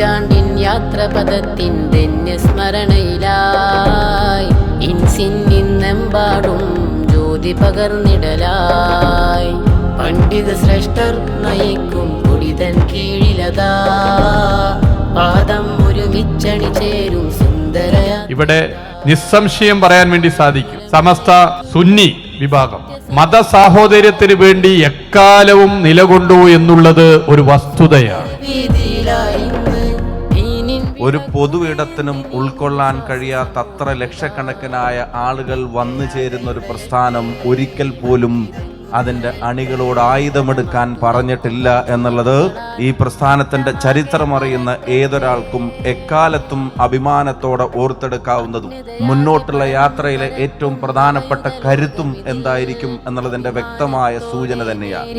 നൂറ്റാണ്ടിൻ യാത്രപഥത്തിൻ ധന്യസ്മരണയിലായി ഇൻസിൻ നിന്നെമ്പാടും ജ്യോതി പകർന്നിടലായി. പണ്ഡിത ശ്രേഷ്ഠർ നയിക്കും കുടിതൻ കീഴിലതാ. പാദം ഒരുമിച്ചണി ചേരും സുന്ദര ഇവിടെ നിസ്സംശയം പറയാൻ വേണ്ടി സാധിക്കും. സമസ്ത സുന്നി വിഭാഗം. മത മതസാഹോദര്യത്തിന് വേണ്ടി എക്കാലവും നിലകൊണ്ടു എന്നുള്ളത് ഒരു വസ്തുതയാണ്. ഒരു പൊതുവിടത്തിനും ഉൾക്കൊള്ളാൻ കഴിയാത്തത്ര ലക്ഷക്കണക്കിനായ ആളുകൾ വന്നു ചേരുന്ന ഒരു പ്രസ്ഥാനം ഒരിക്കൽ പോലും അതിന്റെ അണികളോട് ആയുധമെടുക്കാൻ പറഞ്ഞിട്ടില്ല എന്നുള്ളത് ഈ പ്രസ്ഥാനത്തിന്റെ ചരിത്രമറിയുന്ന ഏതൊരാൾക്കും എക്കാലത്തും അഭിമാനത്തോടെ ഓർത്തെടുക്കാവുന്നതും മുന്നോട്ടുള്ള യാത്രയിലെ ഏറ്റവും പ്രധാനപ്പെട്ട കരുത്തും എന്തായിരിക്കും എന്നുള്ളതിന്റെ വ്യക്തമായ സൂചന തന്നെയാണ്.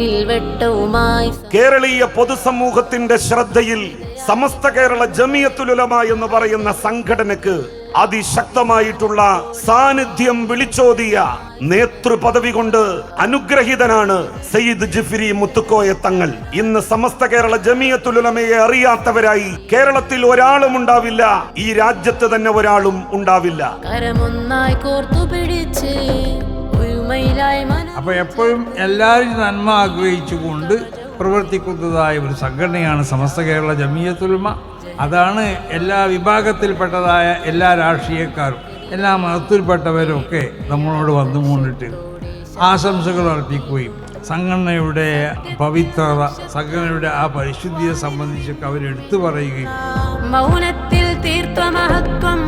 കേരളീയ പൊതുസമൂഹത്തിന്റെ ശ്രദ്ധയിൽ സമസ്ത കേരള ജമിയത്തുലമ എന്ന് പറയുന്ന സംഘടനക്ക് അതിശക്തമായിട്ടുള്ള സാന്നിധ്യം വിളിച്ചോതിയ നേതൃപദവി കൊണ്ട് അനുഗ്രഹീതനാണ് സയ്യിദ് ജിഫിരി മുത്തുക്കോയ തങ്ങൾ. ഇന്ന് സമസ്ത കേരള ജമിയത്തുലുലമയെ അറിയാത്തവരായി കേരളത്തിൽ ഒരാളും ഉണ്ടാവില്ല ഈ രാജ്യത്ത് തന്നെ ഒരാളും ഉണ്ടാവില്ല. അപ്പൊ എപ്പോഴും എല്ലാവരും നന്മ ആഗ്രഹിച്ചുകൊണ്ട് പ്രവർത്തിക്കുന്നതായ ഒരു സംഘടനയാണ് സമസ്ത കേരള ജമിയത്തുൽമ അതാണ് എല്ലാ വിഭാഗത്തിൽപ്പെട്ടതായ എല്ലാ രാഷ്ട്രീയക്കാരും എല്ലാ മതത്തിൽപ്പെട്ടവരൊക്കെ നമ്മളോട് വന്നു മൂന്നിട്ട് ആശംസകൾ അർപ്പിക്കുകയും സംഘടനയുടെ പവിത്രത സംഘടനയുടെ ആ പരിശുദ്ധിയെ സംബന്ധിച്ചൊക്കെ അവരെടുത്തു പറയുകയും മൗനത്തിൽ തീർത്ഥ മഹത്വം